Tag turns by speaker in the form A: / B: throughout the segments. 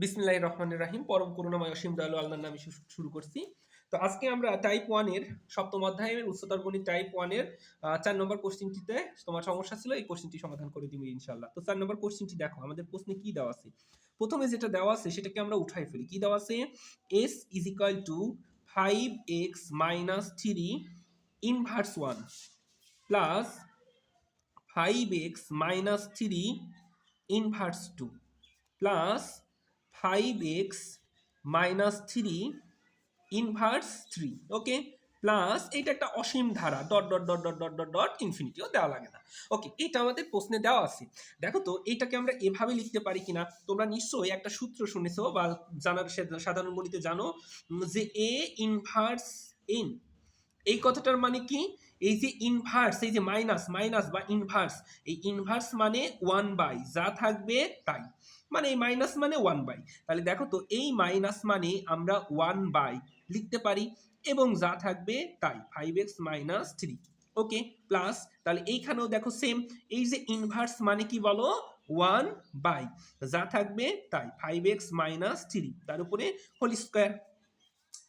A: বিসমিল্লাহ রহমানের রাহিম, পরম করুণাময় অসীম দয়ালু আল্লাহর নামে শুরু করছি। তো আজকে আমরা টাইপ ওয়ানের সপ্তম অধ্যায়ের উচ্চতর গণিত টাইপ ওয়ানের চার নম্বর কোশ্চিনটিতে তোমার সমস্যা ছিল, এই কোশ্চিনটি সমাধান করে দিব ইনশাল্লাহ তো চার নম্বর কোশ্চিনটি দেখো, আমাদের প্রশ্নে কি দেওয়া আছে? প্রথমে যেটা দেওয়া আছে, সেটাকে আমরা উঠাই ফেলি। কি দেওয়া আছে? S is equal to five X minus three inverse one plus five X minus three inverse two plus five X minus three inverse three okay plus এটা একটা অসীম ধারা dot dot dot dot dot dot dot ইনফিনিটিও দেওয়া লাগে না ওকে এটা আমাদের প্রশ্নে দেওয়া আছে। দেখো তো, এটাকে আমরা এভাবে লিখতে পারি কিনা? তোমরা নিশ্চয়ই একটা সূত্র শুনেছো বা জানার সাধারণ গণিতে জানো যে এ ইনভার্স এন এই কথাটার মানে কি? এই যে ইনভার্স এই যে মাইনাস মাইনাস বা ইনভার্স এই ইনভার্স মানে ওয়ান বাই যা থাকবে তাই। মানে এই মাইনাস মানে ওয়ান বাই তাহলে দেখো তো, এই মাইনাস মানে আমরা ওয়ান বাই লিখতে পারি এবং যা থাকবে তাই five X minus three okay plus তাহলে এইখানেও দেখো সেম এই যে ইনভার্স মানে কি বলো? ওয়ান বাই যা থাকবে তাই ফাইভ এক্স মাইনাস থ্রি তার উপরে হোল স্কোয়ার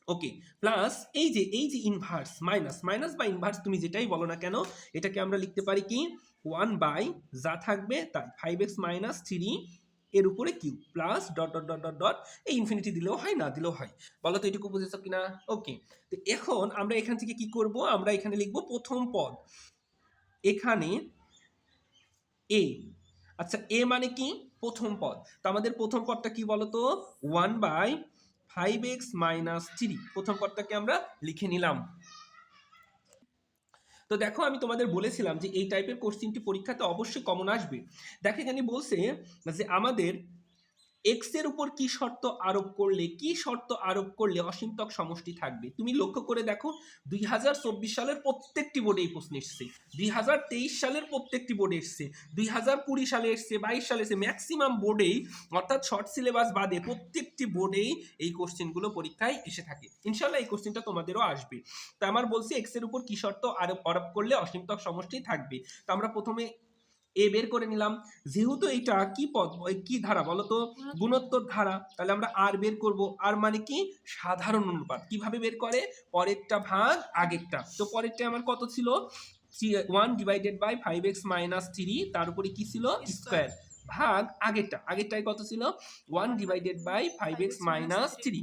A: ওকে প্লাস এই যে এই যে ইনভার্স মাইনাস মাইনাস বা ইনভার্স তুমি যেটাই বলো না কেন, এটাকে আমরা লিখতে পারি কি? ওয়ান বাই যা থাকবে তাই ফাইভ এক্স মাইনাস থ্রি এর উপরে Q plus dot dot dot dot dot এই ইনফিনিটি দিলেও হয়, না দিলেও হয়। বলো তো এটুকু বুঝেছ কিনা? ওকে তো এখন আমরা এখান থেকে কি করব? আমরা এখানে লিখব প্রথম পদ। এখানে এ আচ্ছা এ মানে কি? প্রথম পদ। তো আমাদের প্রথম পদটা কি বলতো one by five X minus three প্রথম কর্তাকে আমরা লিখে নিলাম। তো দেখো, আমি তোমাদের বলেছিলাম যে এই টাইপের কোশ্চিনটি পরীক্ষাতে অবশ্যই কমন আসবে। দেখো এখানে বলছে যে আমাদের এক্সের উপর কি শর্ত আরোপ করলে, কি শর্ত আরোপ করলে অসীমতক সমষ্টি থাকবে? তুমি লক্ষ্য করে দেখো, দুই হাজার চব্বিশ সালের প্রত্যেকটি বোর্ডে এই প্রশ্ন এসছে। দুই হাজার তেইশ সালের প্রত্যেকটি বোর্ডে এসছে। দুই হাজার কুড়ি সালে এসছে, বাইশ সালে এসছে। ম্যাক্সিমাম বোর্ডেই অর্থাৎ শর্ট সিলেবাস বাদে প্রত্যেকটি বোর্ডেই এই কোশ্চেনগুলো পরীক্ষায় এসে থাকে। ইনশাল্লাহ এই কোশ্চেনটা তোমাদেরও আসবে। তা আমার বলছি এক্সের উপর কি শর্ত আরোপ আরোপ করলে অসীমতক সমষ্টি থাকবে? তো আমরা প্রথমে এ বের করে নিলাম। যেহেতু এটা কি পদ কি ধারা বলো তো? গুণোত্তর ধারা। তাহলে আমরা আর বের করব। আর মানে কি? সাধারণ অনুপাত। কীভাবে বের করে? পরেরটা ভাগ আগেরটা। তো পরেরটা আমার কত ছিল? One divided by five X minus three তার উপরে কি ছিল? স্কোয়ার ভাগ আগেরটা। আগেরটাই কত ছিল? One divided by five X minus three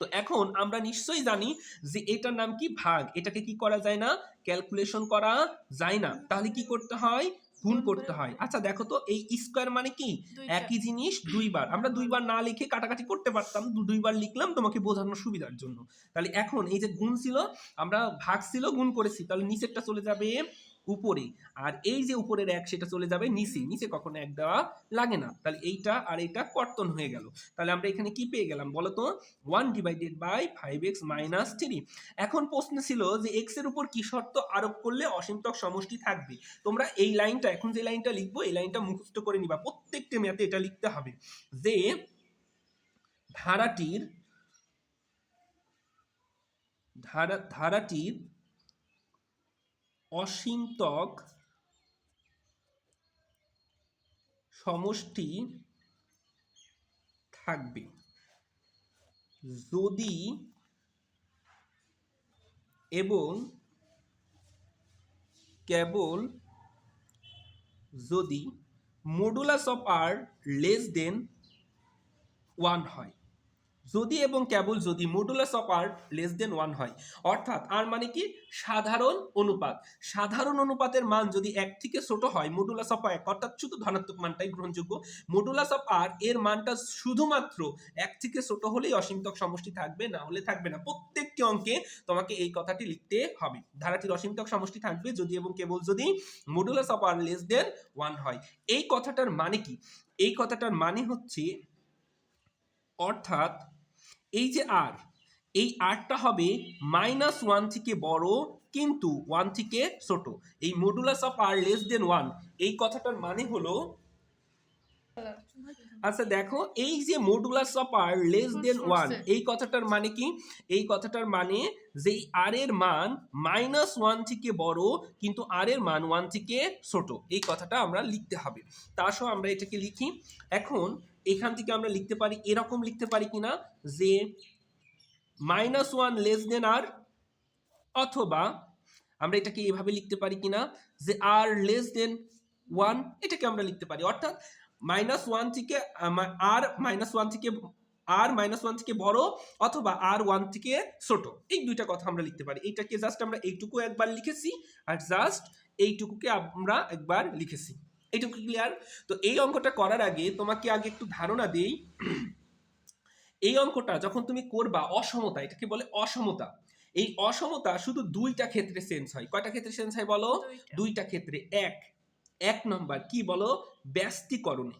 A: তো এখন আমরা নিশ্চয়ই জানি যে এটার নাম কি? ভাগ। এটাকে কি করা যায় না? ক্যালকুলেশন করা যায় না। তাহলে কি করতে হয়? গুণ করতে হয়। আচ্ছা দেখো তো এই স্কোয়ার মানে কি? একই জিনিস দুইবার। আমরা দুইবার না লিখে কাটাকাটি করতে পারতাম দুইবার লিখলাম তোমাকে বোঝানোর সুবিধার জন্য। তাহলে এখন এই যে গুণ ছিল আমরা ভাগ ছিল গুণ করেছি। তাহলে নিচেরটা চলে যাবে উপরে। আর এই যে উপরের এক, সেটা চলে যাবে নিচে। নিচে কখনো এক দেওয়া লাগে না। তাহলে এইটা আর এইটা কর্তন হয়ে গেল। তাহলে আমরা এখানে কি পেয়ে গেলাম বলো তো one divided by five X minus three এখন প্রশ্ন ছিল যে এক্সের উপর কি শর্ত আরোপ করলে অসীমতক সমষ্টি থাকবে? তোমরা এই লাইনটা, এখন যে লাইনটা লিখব, এই লাইনটা মুখস্থ করে নিবা। প্রত্যেকটা ম্যাথে এটা লিখতে হবে যে ধারাটির, ধারা, ধারাটির অসীমতক সমষ্টি থাকবে। যদি এবং কেবল যদি modulus of R less than one হয় যদি এবং কেবল যদি modulus of R less than one হয়, অর্থাৎ আর মানে কি? সাধারণ অনুপাত। সাধারণ অনুপাতের মান যদি এক থেকে ছোট হয় মডুলাস অফ এক, অর্থাৎ শুধু ধনাত্মক মানটাই গ্রহণযোগ্য মডুলাস অফ আর এর মানটা শুধুমাত্র এক থেকে ছোট হলেই অসীমতক সমষ্টি থাকবে, না হলে থাকবে না। প্রত্যেকটি অঙ্কে তোমাকে এই কথাটি লিখতে হবে। ধারাটির অসীমতক সমষ্টি থাকবে যদি এবং কেবল যদি modulus of R less than one হয়। এই কথাটার মানে কি? এই কথাটার মানে হচ্ছে, অর্থাৎ এই যে আর এই আরটা হবে মাইনাস ওয়ান থেকে বড় কিন্তু ওয়ান থেকে ছোট। এই modulus of R less than one এই কথাটার মানে হলো আচ্ছা দেখো, এই যে modulus of R less than one এই কথাটার মানে কি? এই কথাটার মানে যে আর এর মান মাইনাস ওয়ান থেকে বড় কিন্তু আর এর মান ওয়ান থেকে ছোট। এই কথাটা আমরা লিখতে হবে। তা সহ আমরা এটাকে লিখি। এখন এখান থেকে আমরা লিখতে পারি, এরকম লিখতে পারি কিনা যে minus one less than R অথবা আমরা এটাকে এভাবে লিখতে পারি কিনা যে আর লেস দেন ওয়ান এটাকে আমরা লিখতে পারি। অর্থাৎ মাইনাস ওয়ান থেকে আর মাইনাস ওয়ান থেকে আর মাইনাস ওয়ান থেকে বড় অথবা আর ওয়ান থেকে ছোট। এই দুইটা কথা আমরা লিখতে পারি। এইটাকে জাস্ট আমরা এইটুকু একবার লিখেছি আর জাস্ট এইটুকুকে আমরা একবার লিখেছি। এইটুকু ক্লিয়ার তো এই অঙ্কটা করার আগে তোমাকে আগে একটু ধারণা দেই। এই অঙ্কটা যখন তুমি করবা অসমতা এটাকে বলে অসমতা। এই অসমতা শুধু দুইটা ক্ষেত্রে সেন্স হয়। কয়টা ক্ষেত্রে সেন্স হয় বলো? দুইটা ক্ষেত্রে। এক। এক নম্বর কি বলো? ব্যস্তিকরণে।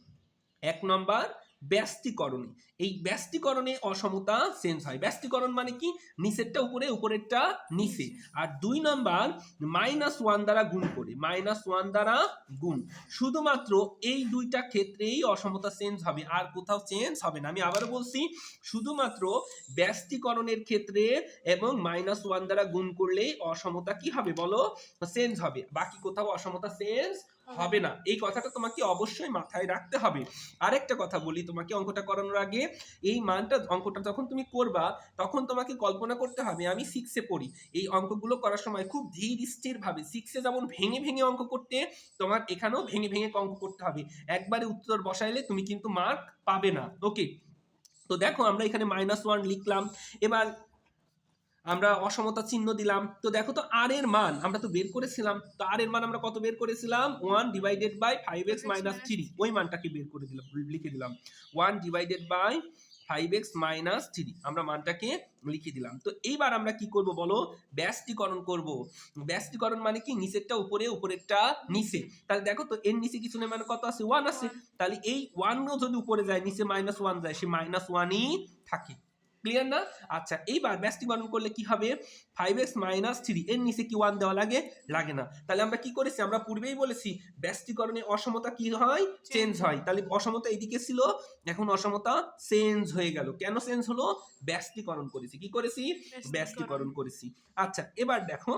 A: এক নম্বর ব্যস্তিকরণে। এই ব্যস্তিকরণে অসমতা চেঞ্জ হয়। ব্যস্তিকরণ মানে কি? নিচেরটা উপরে, উপরেরটা নিচে। আর দুই নম্বর মাইনাস ওয়ান দ্বারা গুণ করে। মাইনাস ওয়ান দ্বারা গুণ। শুধুমাত্র এই দুইটা ক্ষেত্রেই অসমতা চেঞ্জ হবে। আর কোথাও চেঞ্জ হবে না। আমি আবারও বলছি, শুধুমাত্র ব্যস্তিকরণের ক্ষেত্রে এবং মাইনাস ওয়ান দ্বারা গুণ করলেই অসমতা কি হবে বলো? চেঞ্জ হবে। বাকি কোথাও অসমতা চেঞ্জ হবে না। এই কথাটা তোমাকে অবশ্যই মাথায় রাখতে হবে। আরেকটা কথা বলি, তোমাকে অঙ্কটা করানোর আগে, এই মানটা, অঙ্কটা যখন তুমি করবা, তখন তোমাকে কল্পনা করতে হবে, আমি সিক্সে পড়ি। এই অঙ্কগুলো করার সময় খুব ধীর স্থির ভাবে সিক্সে যেমন ভেঙে ভেঙে অঙ্ক করতে, তোমার এখানেও ভেঙে ভেঙে অঙ্ক করতে হবে। একবারে উত্তর বসাইলে তুমি কিন্তু মার্ক পাবে না। ওকে তো দেখো, আমরা এখানে মাইনাস ওয়ান লিখলাম। এবার আমরা অসমতা চিহ্ন দিলাম। তো দেখো তো আর এর মান, আমরা তো বের করেছিলাম। তো আর এর মান আমরা কত বের করেছিলাম? One divided by five X minus three ওই মানটাকে বের করে দিলাম, লিখে দিলাম। One divided by five X minus three আমরা মানটাকে লিখে দিলাম। তো এইবার আমরা কি করব বলো? ব্যস্তিকরণ করব। ব্যস্তিকরণ মানে কি? নিচেরটা উপরে, উপরেরটা নিচে। তাহলে দেখো তো, এর নিচে কিছু নেই মানে কত আছে? ওয়ান আছে। তাহলে এই ওয়ানও যদি উপরে যায়, নিচে মাইনাস ওয়ান যায়, সে মাইনাস ওয়ানই থাকে। ক্লিয়ার না? আচ্ছা এইবার ব্যস্তিকরণ করলে কি হবে? ফাইভ এক্স মাইনাস থ্রি এর নিচে কি ওয়ান দেওয়া লাগে? লাগে না। তাহলে আমরা কি করেছি? আমরা পূর্বেই বলেছি ব্যস্তিকরণে অসমতা কি হয়? চেঞ্জ হয়। তাহলে অসমতা এইদিকে ছিল এখন অসমতা চেঞ্জ হয়ে গেল। কেন চেঞ্জ হলো? ব্যস্তিকরণ করেছি। কি করেছি? ব্যস্তিকরণ করেছি। আচ্ছা এবার দেখো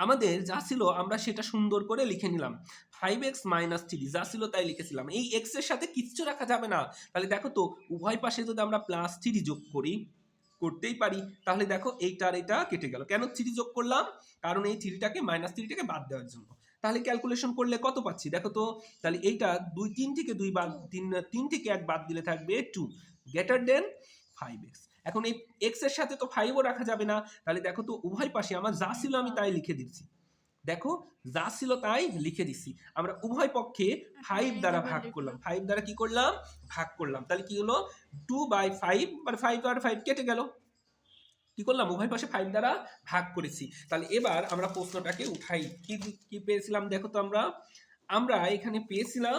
A: আমাদের যা ছিল আমরা সেটা সুন্দর করে লিখে নিলাম। ফাইভ এক্স মাইনাস থ্রি যা ছিল তাই লিখেছিলাম। এই এক্সের সাথে কিচ্ছু রাখা যাবে না। তাহলে দেখো তো, উভয় পাশে যদি আমরা প্লাস থ্রি যোগ করি, করতেই পারি। তাহলে দেখো এইটার এটা কেটে গেল। কেন থ্রি যোগ করলাম? কারণ এই থ্রিটাকে মাইনাস থ্রিটাকে বাদ দেওয়ার জন্য। তাহলে ক্যালকুলেশন করলে কত পাচ্ছি? দেখো তো, তাহলে এইটা দুই, তিন থেকে দুই বাদ, তিন তিন থেকে এক বাদ দিলে থাকবে two greater than five X এখন এই এক্সের সাথে তো ফাইভও রাখা যাবে না তাহলে দেখো তো উভয় পাশে আমার যা ছিল আমি তাই লিখে দিচ্ছি। দেখো যা ছিল তাই লিখে দিচ্ছি। আমরা উভয় পক্ষে ফাইভ দ্বারা ভাগ করলাম। ফাইভ দ্বারা কি করলাম? ভাগ করলাম। তাহলে কি হলো? টু বাই ফাইভ মানে ফাইভ আর ফাইভ কেটে গেল। কি করলাম? উভয় পাশে ফাইভ দ্বারা ভাগ করেছি। তাহলে এবার আমরা প্রশ্নটাকে উঠাই। কি কি পেয়েছিলাম? দেখো তো আমরা। আমরা এখানে পেয়েছিলাম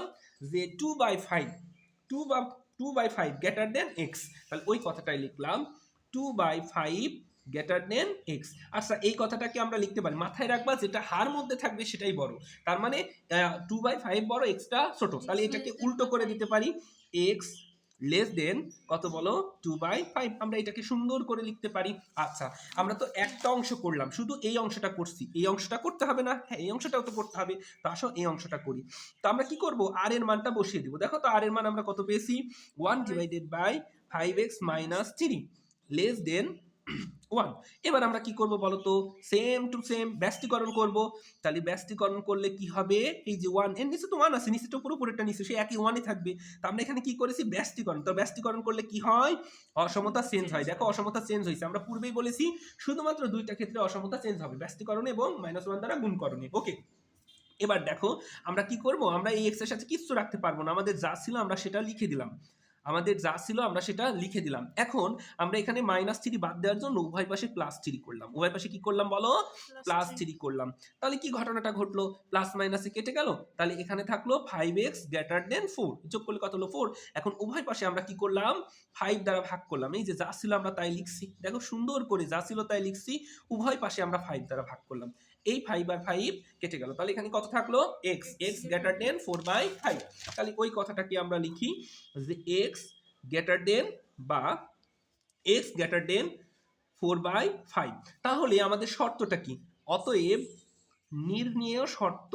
A: যে টু বাই ফাইভ টু বা two by five greater than X তাহলে ওই কথাটাই লিখলাম two by five greater than X আচ্ছা এই কথাটাকে আমরা লিখতে পারি। মাথায় রাখবা যেটা হার মধ্যে থাকবে সেটাই বড়। তার মানে টু বাই ফাইভ বড় এক্সটা ছোট। তাহলে এটাকে উল্টো করে দিতে পারি। এক্স লেস দেন কত বলো? টু বাই ফাইভ আমরা এটাকে সুন্দর করে লিখতে পারি। আচ্ছা আমরা তো একটা অংশ করলাম। শুধু এই অংশটা করছি। এই অংশটা করতে হবে না? হ্যাঁ এই অংশটাও তো করতে হবে। তো আসো, এই অংশটা করি। তো আমরা কি করব? আর এর মানটা বসিয়ে দিব। দেখো তো আর এর মান আমরা কত পেয়েছি? One divided by five X minus three less than one এবার আমরা কি করব বলো তো সেম টু সেম ব্যস্তিকরণ করব। তাহলে ব্যস্তিকরণ করলে কি হবে? এই যে ওয়ানের নিচে তো ওয়ান আছে নিচেটা পুরো পুরোটা নিচে, সে একই ওয়ানই থাকবে। তো আমরা এখানে কি করেছি? ব্যস্তিকরণ। তো ব্যস্তিকরণ করলে কি হয়? অসমতা চেঞ্জ হয়। দেখো, অসমতা চেঞ্জ হয়েছে। আমরা পূর্বেই বলেছি, শুধুমাত্র দুইটা ক্ষেত্রে অসমতা চেঞ্জ হবে। ব্যস্তিকরণ এবং মাইনাস ওয়ান দ্বারা গুণকরণে। ওকে এবার দেখো, আমরা কি করব? আমরা এই এক্সের সাথে কিচ্ছু রাখতে পারব না। আমাদের যা ছিল আমরা সেটা লিখে দিলাম। আমাদের যা ছিল আমরা সেটা লিখে দিলাম। এখন আমরা এখানে মাইনাস থ্রি বাদ দেওয়ার জন্য উভয় পাশে প্লাস থ্রি করলাম। উভয় পাশে কি করলাম বলো? প্লাস থ্রি করলাম। তাহলে কি ঘটনাটা ঘটলো? প্লাস মাইনাসে কেটে গেল? তাহলে এখানে থাকল five X greater than four যোগ করলে কত হলো? ফোর এখন উভয় পাশে আমরা কি করলাম? ফাইভ দ্বারা ভাগ করলাম। এই যে যা ছিল আমরা তাই লিখছি। দেখো সুন্দর করে যা ছিল তাই লিখছি। উভয় পাশে আমরা ফাইভ দ্বারা ভাগ করলাম। এই ফাইভ বাই ফাইভ কেটে গেল। তাহলে এখানে কত থাকল? X X greater than four by five তাহলে ওই কথাটাকে আমরা লিখি? যে এক্স গ্রেটার দেন বা X greater than four by five তাহলে আমাদের শর্তটা কি? অতএব নির্ণেয় শর্ত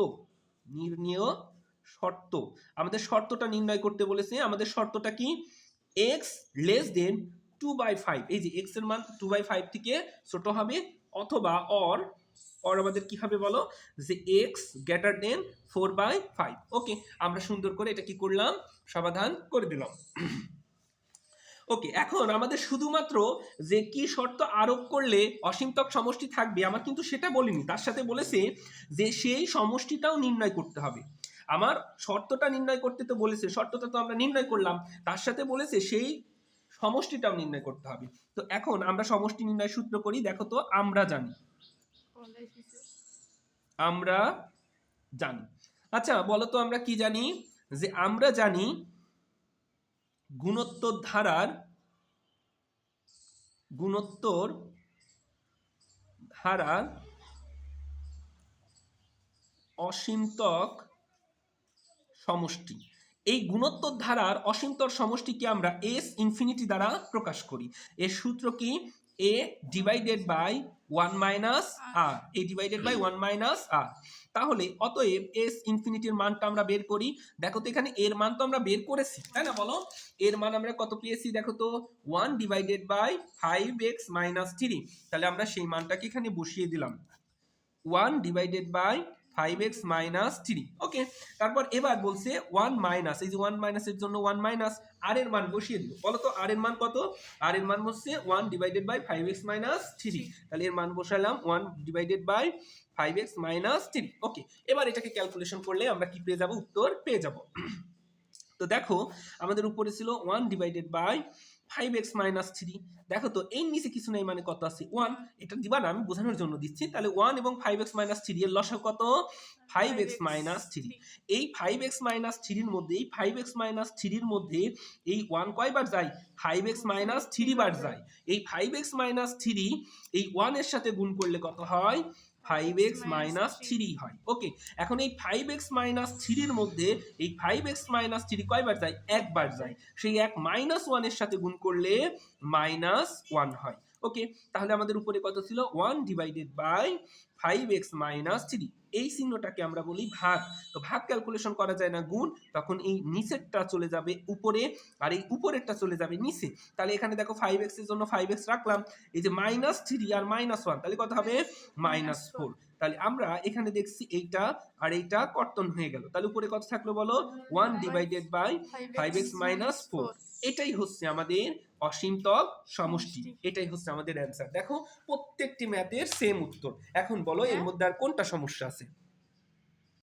A: নির্ণেয় শর্ত। আমাদের শর্তটা নির্ণয় করতে বলেছে, আমাদের শর্তটা কি? X less than two by five এই যে এক্সের মান টু বাই ফাইভ থেকে ছোট হবে অথবা অর অর আমাদের কি হবে বলো? যে X greater than four by five okay আমরা সুন্দর করে এটা কি করলাম? সমাধান করে দিলাম। ওকে এখন আমাদের শুধুমাত্র যে কি শর্ত আরোপ করলে অসীমতক সমষ্টি থাকবে, আমার কিন্তু সেটা বলিনি, তার সাথে বলেছে যে সেই সমষ্টিটাও নির্ণয় করতে হবে। আমার শর্তটা নির্ণয় করতে তো বলেছে, শর্তটা তো আমরা নির্ণয় করলাম, তার সাথে বলেছে সেই সমষ্টিটাও নির্ণয় করতে হবে। তো এখন আমরা সমষ্টি নির্ণয় সূত্র করি, দেখো তো, আমরা জানি। আমরা জানি। আচ্ছা বলো তো আমরা কি জানি? যে আমরা জানি গুণোত্তর ধারার গুণোত্তর ধারার অসীমতক সমষ্টি। এই গুণোত্তর ধারার অসীমতর সমষ্টিকে আমরা এস ইনফিনিটি দ্বারা প্রকাশ করি। এর সূত্র কি? A divided by one minus R A divided by one minus R তাহলে অতএব এস ইনফিনিটির মানটা আমরা বের করি। দেখো তো এখানে এর মান তো আমরা বের করেছি, তাই না বলো? এর মান আমরা কত পেয়েছি দেখো তো? One divided by five X minus three তাহলে আমরা সেই মানটাকে এখানে বসিয়ে দিলাম। One divided by five X minus three okay তারপর এবার বলছে ওয়ান মাইনাস এই যে ওয়ান মাইনাসের জন্য ওয়ান মাইনাস আর এর মান বসিয়ে দিল। বলো তো আর এর মান কত? আর এর মান হচ্ছে one divided by five X minus three তাহলে এর মান বসালাম one divided by five X minus three okay এবার এটাকে ক্যালকুলেশন করলে আমরা কি পেয়ে যাব? উত্তর পেয়ে যাব। তো দেখো, আমাদের উপরে ছিল one divided by five X minus three দেখো তো এই নিচে কিছু নেই মানে কত আছে? ওয়ান এটা দিবা না, আমি বোঝানোর জন্য দিচ্ছি। তাহলে ওয়ান এবং ফাইভ এক্স মাইনাস থ্রি এর লসা কত? ফাইভ এক্স মাইনাস থ্রি এই ফাইভ এক্স মাইনাস থ্রির মধ্যে, এই ফাইভ এক্স মাইনাস থ্রির মধ্যে এই ওয়ান কয়বার যায়? ফাইভ এক্স মাইনাস থ্রি বার যায়। এই ফাইভ এক্স মাইনাস থ্রি এই ওয়ানের সাথে গুণ করলে কত হয়? ফাইভ এক্স মাইনাস থ্রি হয়। ওকে এখন এই ফাইভ এক্স মাইনাস থ্রির মধ্যে এই ফাইভ এক্স মাইনাস থ্রি কয়বার যায়? একবার যায়। সেই এক মাইনাস ওয়ানের সাথে গুণ করলে মাইনাস ওয়ান হয়। ওকে তাহলে আমাদের উপরে কত ছিল? One divided by five x minus three এই চিহ্নটাকে আমরা বলি ভাগ। তো ভাগ ক্যালকুলেশন করা যায় না গুণ। তখন এই নিচেরটা চলে যাবে উপরে আর এই উপরেরটা চলে যাবে নিচে। তাহলে এখানে দেখো ফাইভ এক্সের জন্য ফাইভ এক্স রাখলাম। এই যে মাইনাস থ্রি আর মাইনাস ওয়ান তাহলে কত হবে? মাইনাস ফোর তাহলে আমরা এখানে দেখছি এইটা আর এইটা কর্তন হয়ে গেল। তাহলে উপরে কত থাকল বলো? One divided by five x minus four এটাই হচ্ছে আমাদের অসীমতক সমষ্টি। এটাই হচ্ছে আমাদের অ্যান্সার দেখো প্রত্যেকটি ম্যাথের সেম উত্তর। এখন বলো এর মধ্যে আর কোনটা সমস্যা আছে?